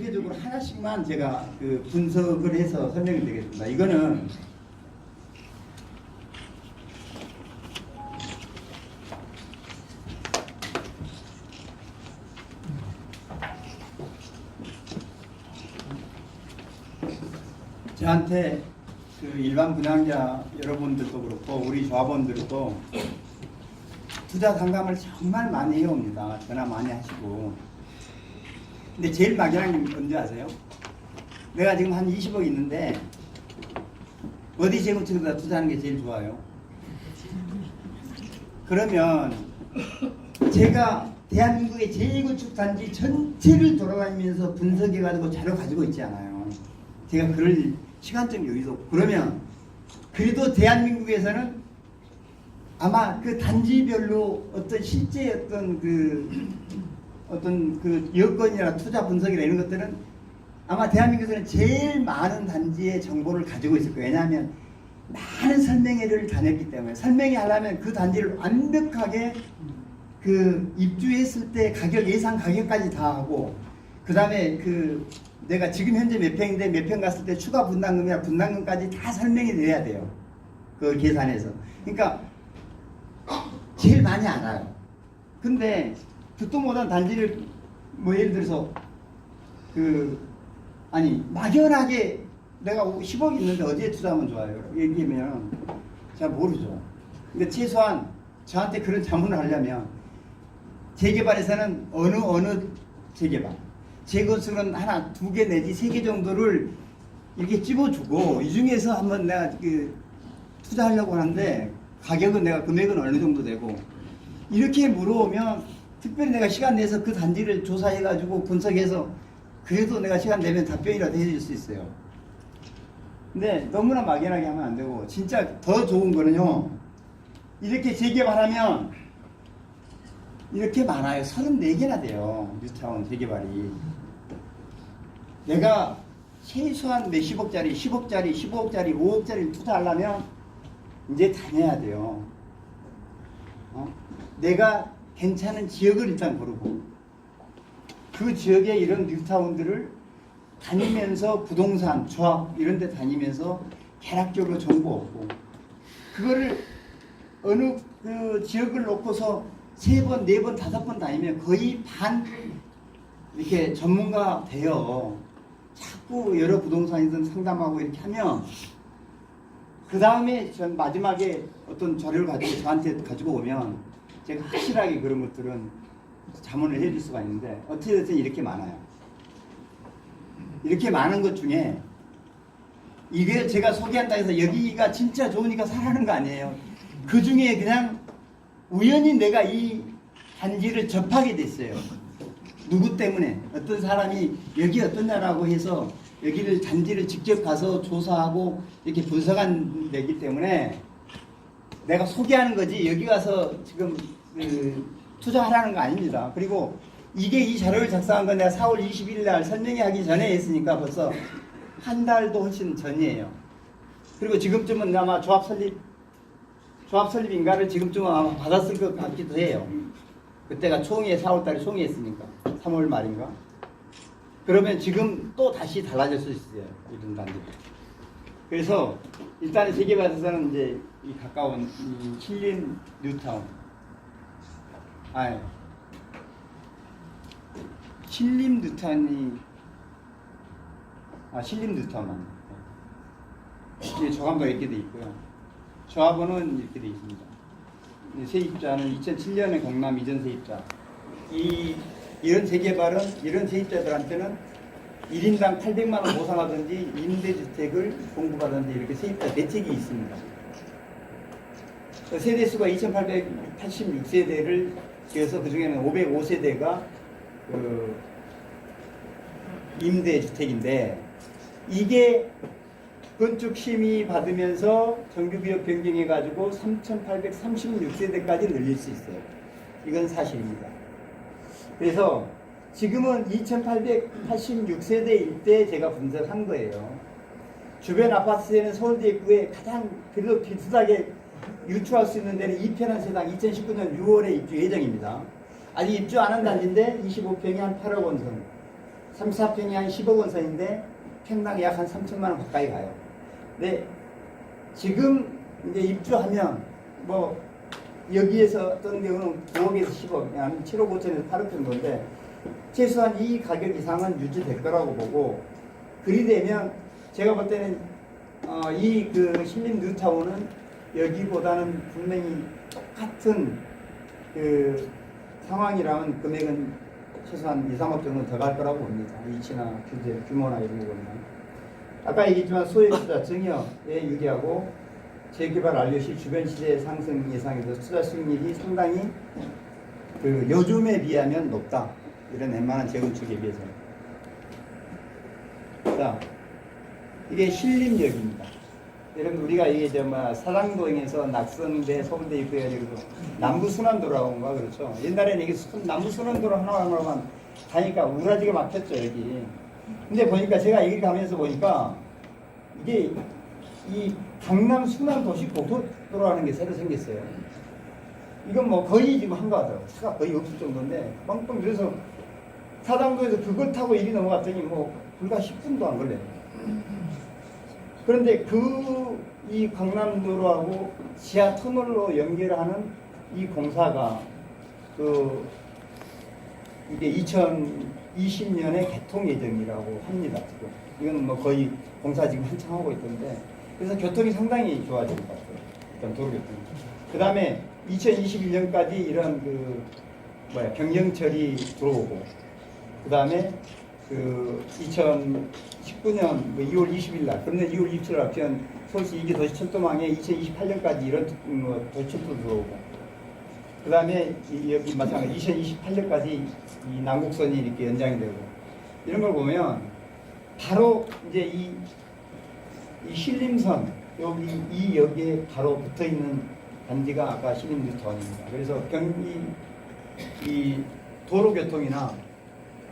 세계적으로 하나씩만 제가 그 분석을 해서 설명을 드리겠습니다. 이거는 저한테 그 일반 분양자 여러분들도 그렇고 우리 조합원들도 투자 상담을 정말 많이 해옵니다. 전화 많이 하시고. 근데 제일 막연한 게 뭔지 아세요? 내가 지금 한 20억 있는데 어디 재건축에다 투자하는 게 제일 좋아요? 그러면 제가 대한민국의 재건축 단지 전체를 돌아다니면서 분석해가지고 자료 가지고 있지 않아요. 제가 그럴 시간적 여유도 그러면 그래도 대한민국에서는 아마 그 단지별로 어떤 실제 어떤 그 어떤 그 여건이나 투자 분석이나 이런 것들은 아마 대한민국에서는 제일 많은 단지의 정보를 가지고 있을 거예요. 왜냐하면 많은 설명회를 다녔기 때문에 설명회 하려면 그 단지를 완벽하게 그 입주했을 때 가격 예상 가격까지 다 하고 그 다음에 그 내가 지금 현재 몇 평인데 몇 평 갔을 때 추가 분담금이나 분담금까지 다 설명이 돼야 돼요. 그 계산해서. 그러니까 제일 많이 알아요. 근데 듣도 못한 단지를 뭐 예를 들어서 그 아니 막연하게 내가 10억 있는데 어디에 투자하면 좋아요? 얘기하면 잘 모르죠. 근데 최소한 저한테 그런 자문을 하려면 재개발에서는 어느 어느 재개발 재건축은 하나 두 개 내지 세 개 정도를 이렇게 찝어주고 이 중에서 한번 내가 그 투자하려고 하는데 가격은 내가 금액은 어느 정도 되고 이렇게 물어오면 특별히 내가 시간 내서 그 단지를 조사해가지고 분석해서 그래도 내가 시간 내면 답변이라도 해줄 수 있어요. 근데 너무나 막연하게 하면 안 되고 진짜 더 좋은 거는요. 이렇게 재개발하면 이렇게 많아요. 34개나 돼요. 뉴타운 재개발이. 내가 최소한 몇십억짜리, 10억짜리, 15억짜리, 5억짜리 투자하려면 이제 다녀야 돼요. 어? 내가 괜찮은 지역을 일단 고르고 그 지역에 이런 뉴타운들을 다니면서 부동산, 조합 이런 데 다니면서 개락적으로 정보 얻고 그거를 어느 그 지역을 놓고서 세 번, 네 번, 다섯 번 다니면 거의 반 이렇게 전문가 돼요. 자꾸 여러 부동산이든 상담하고 이렇게 하면 그 다음에 전 마지막에 어떤 자료를 가지고 저한테 가지고 오면 제가 확실하게 그런 것들은 자문을 해줄 수가 있는데 어떻게 됐든 이렇게 많아요. 이렇게 많은 것 중에 이게 제가 소개한다 해서 여기가 진짜 좋으니까 사라는 거 아니에요. 그 중에 그냥 우연히 내가 이 단지를 접하게 됐어요. 누구 때문에 어떤 사람이 여기 어떠냐라고 해서 여기를 단지를 직접 가서 조사하고 이렇게 분석한 데기 때문에 내가 소개하는 거지 여기 가서 지금 그 투자하라는 거 아닙니다. 그리고 이게 이 자료를 작성한 건 내가 4월 21일 날 설명회 하기 전에 했으니까 벌써 한 달도 훨씬 전이에요. 그리고 지금쯤은 아마 조합 설립 조합 설립 인가를 지금쯤은 아마 받았을 것 같기도 해요. 그때가 총회 4월 달에 총회 했으니까 3월 말인가. 그러면 지금 또 다시 달라질 수 있어요. 이런 단지. 그래서 일단 세계에서는 이제 이 가까운 이 힐린 뉴타운. 아, 신림 뉴타운이 아 신림 뉴타운 이게 조감도가 이렇게 돼 있고요. 조합원은 이렇게 돼 있습니다. 이 세입자는 2007년에 강남 이전 세입자. 이 이런 재개발은 이런 세입자들한테는 1인당 800만 원 보상하든지 임대주택을 공급하든지 이렇게 세입자 대책이 있습니다. 그 세대 수가 2,886세대를 지어서 그 중에는 505세대가 그 임대주택인데 이게 건축 심의 받으면서 정규구역 변경해 가지고 3,836세대까지 늘릴 수 있어요. 이건 사실입니다. 그래서 지금은 2,886세대일 때 제가 분석한 거예요. 주변 아파트세는 서울대 입구에 가장 그래도 비슷하게 유추할 수 있는 데는 2편한 세당 2019년 6월에 입주 예정입니다. 아직 입주 안 한 단지인데 25평이 한 8억 원 선. 34평이 한 10억 원 선인데 평당 약 한 3천만 원 가까이 가요. 근데 지금 이제 입주하면 뭐 여기에서 어떤 경우는 9억에서 10억, 한 7억 5천에서 8억 정도인데 최소한 이 가격 이상은 유지될 거라고 보고 그리 되면 제가 볼 때는 어, 이그 신림 뉴타운은 여기보다는 분명히 똑같은 그 상황이라면 금액은 최소한 2, 3억 정도 더 갈 거라고 봅니다. 위치나 규제, 규모나 이런 거 보면. 아까 얘기했지만 소액 투자 증여에 유리하고 재개발 완료 시 주변 시세 상승 예상에서 투자 수익률이 상당히 그 요즘에 비하면 높다. 이런 웬만한 재건축에 비해서. 자, 이게 신림역입니다. 여러분 우리가 이게 저뭐 사당동에서 낙선대 서울대 입구에 가지고 남부 순환도로인가 그렇죠. 옛날에는 이게 수- 남부 순환도로 하나하나만 가니까 우라지가 막혔죠 여기. 근데 보니까 제가 여기 가면서 보니까 이게 이 강남 순환 도시 고속도로라는 게 새로 생겼어요. 이건 뭐 거의 지금 한가하더라고. 차가 거의 없을 정도인데 빵빵 그래서 사당도에서 그걸 타고 여기 넘어갔더니 뭐 불과 10분도 안 걸려요. 그런데 그 이 강남도로하고 지하 터널로 연결하는 이 공사가 그 이게 2020년에 개통 예정이라고 합니다. 지금 이건 뭐 거의 공사 지금 한창 하고 있던데 그래서 교통이 상당히 좋아질 것 같아요. 일단 도로 교통. 그 다음에 2021년까지 이런 그 뭐야 경영철이 들어오고 그 다음에 그 2019년 뭐 2월 20일 날, 그런데 2월 27일 날 합치면 서울시 이기 도시 철도망에 2028년까지 이런 뭐 도시철도 들어오고, 그 다음에 여기 마찬가지 2028년까지 이 남국선이 이렇게 연장이 되고 이런 걸 보면 바로 이제 이, 이 신림선 여기 이 역에 바로 붙어 있는 단지가 아까 신림 뉴타운입니다. 그래서 경기 이 도로교통이나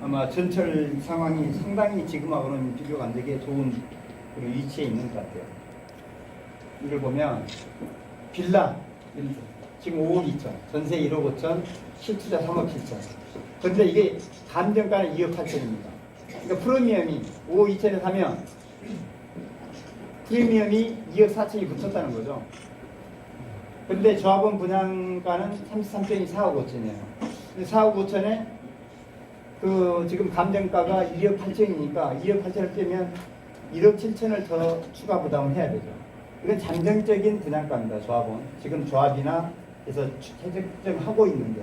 아마 전철 상황이 상당히 지금하고는 비교가 안 되게 좋은 그런 위치에 있는 것 같아요. 이걸 보면 빌라 지금 5억 2천, 전세 1억 5천, 실투자 3억 7천. 근데 이게 감정가는 2억 8천입니다. 그러니까 프리미엄이 5억 2천에 사면 프리미엄이 2억 4천이 붙었다는 거죠. 근데 조합원 분양가는 33평이 4억 5천이에요. 근데 4억 5천에 그 지금 감정가가 2억 8천이니까 2억 8천을 빼면 1억 7천을 더 추가 부담을 해야 되죠. 이건 잠정적인 분양가입니다. 조합은 지금 조합이나 해서 채택하고 있는데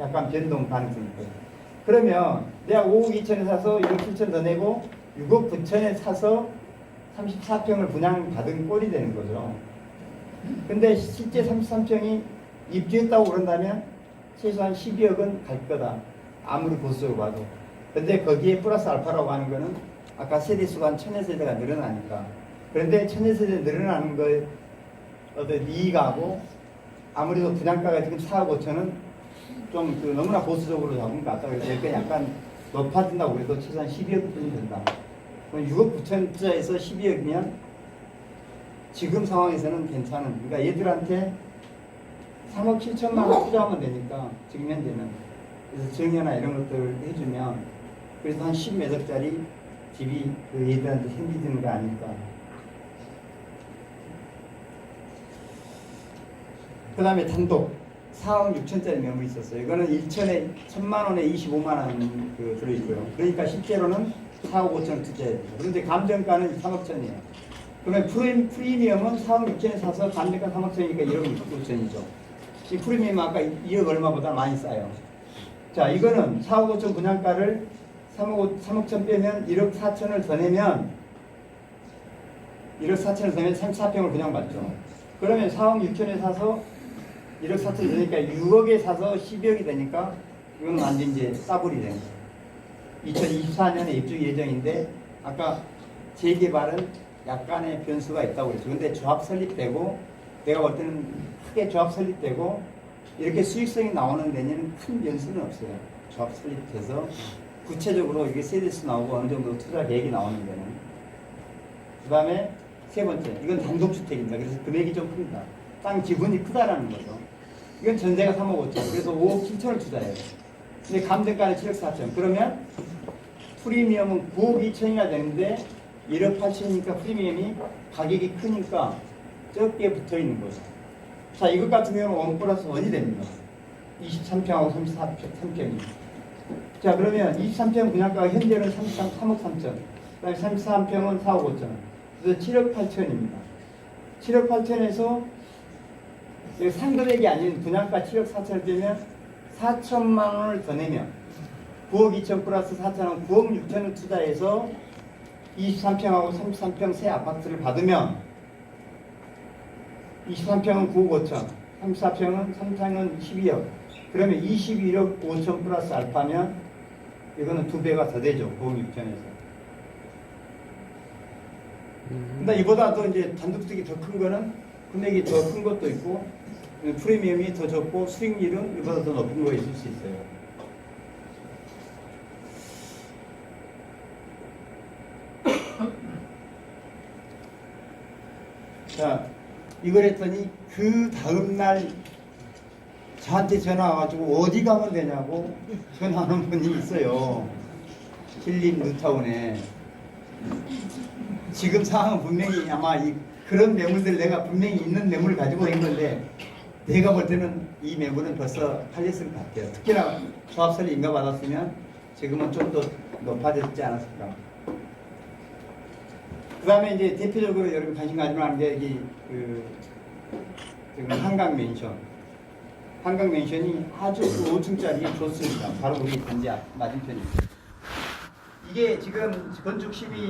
약간 변동 가능성이 있고 그러면 내가 5억 2천에 사서 1억 7천 더 내고 6억 9천에 사서 34평을 분양받은 꼴이 되는 거죠. 근데 실제 33평이 입주했다고 그런다면 최소한 12억은 갈 거다. 아무리 보수적으로 봐도. 근데 거기에 플러스 알파라고 하는 거는 아까 세대수가 한 천여 세대가 늘어나니까. 그런데 천여 세대 늘어나는 걸 어떤 이익하고 아무래도 분양가가 지금 4억 5천은 좀 그 너무나 보수적으로 잡은 것 같다. 그래서 여기 약간 높아진다고 그래도 최소한 12억뿐이 된다. 그럼 6억 9천 투자에서 12억이면 지금 상황에서는 괜찮은. 그러니까 얘들한테 3억 7천만 원 투자하면 되니까 지금 현재는 그래서 정여나 이런 것들을 해주면 그래서 한 10몇 억짜리 집이 그 얘들한테 생기는 거 아닐까. 그 다음에 단독 4억 6천짜리 매물이 있었어요. 이거는 1천에 1천만 원에 25만 원 그 들어있고요. 그러니까 실제로는 4억 5천 투자해야 돼요. 그런데 감정가는 3억 천이에요. 그러면 프리, 프리미엄은 4억 6천에 사서 감정가 3억 천이니까 1억 6천이죠. 이 프리미엄 아까 2억 얼마보다 많이 싸요. 자, 이거는 4억 5천 분양가를 3억, 5, 3억 천 빼면 1억 4천을 더 내면 1억 4천을 더 내면 34평을 분양받죠. 그러면 4억 6천에 사서 1억 4천 되니까 6억에 사서 12억이 되니까 이건 완전 이제 싸불이 되는 거예요. 2024년에 입주 예정인데 아까 재개발은 약간의 변수가 있다고 그랬죠. 근데 조합 설립되고 내가 볼 때는 크게 조합 설립되고 이렇게 수익성이 나오는 데에는 큰 변수는 없어요. 조합 설립돼서 구체적으로 이게 세대수 나오고 어느 정도 투자 계획이 나오는 데는 그 다음에 세 번째 이건 단독주택입니다. 그래서 금액이 좀 큽니다. 땅 지분이 크다라는 거죠. 이건 전세가 3억 5천 그래서 5억 7천을 투자해요. 근데 감정가는 7억 4천 그러면 프리미엄은 9억 2천이나 되는데 1억 8천이니까 프리미엄이 가격이 크니까 적게 붙어 있는 거죠. 자, 이것 같은 경우는 원 플러스 원이 됩니다. 23평하고 33평이. 자, 그러면 23평 분양가가 현재는 33, 3억 3천. 그다음에 33평은 4억 5천. 그래서 7억 8천입니다. 7억 8천에서 상금액이 아닌 분양가 7억 4천을 빼면 4천만 원을 더 내면 9억 2천 플러스 4천은 9억 6천을 투자해서 23평하고 33평 새 아파트를 받으면 23평은 9억 5천, 34평은 3평은 12억. 그러면 21억 5천 플러스 알파면 이거는 두 배가 더 되죠. 9억 6천에서. 근데 이보다 더 이제 단독특이 더 큰 거는 금액이 더 큰 것도 있고 프리미엄이 더 적고 수익률은 이보다 더 높은 거 있을 수 있어요. 자, 이걸 했더니 그 다음날 저한테 전화 와가지고 어디 가면 되냐고 전화하는 분이 있어요. 힐림 뉴타운에. 지금 상황은 분명히 아마 이 그런 매물들 내가 분명히 있는 매물을 가지고 있는데 내가 볼 때는 이 매물은 벌써 팔렸을 것 같아요. 특히나 조합설이 인가받았으면 지금은 좀 더 높아졌지 않았을까. 그 다음에 이제 대표적으로 여러분 관심 가지고 하는 게 이, 그, 지금 한강 맨션. 한강 맨션이 아주 5층짜리 좋습니다. 바로 우리 단지 앞 맞은편입니다. 이게 지금 건축 12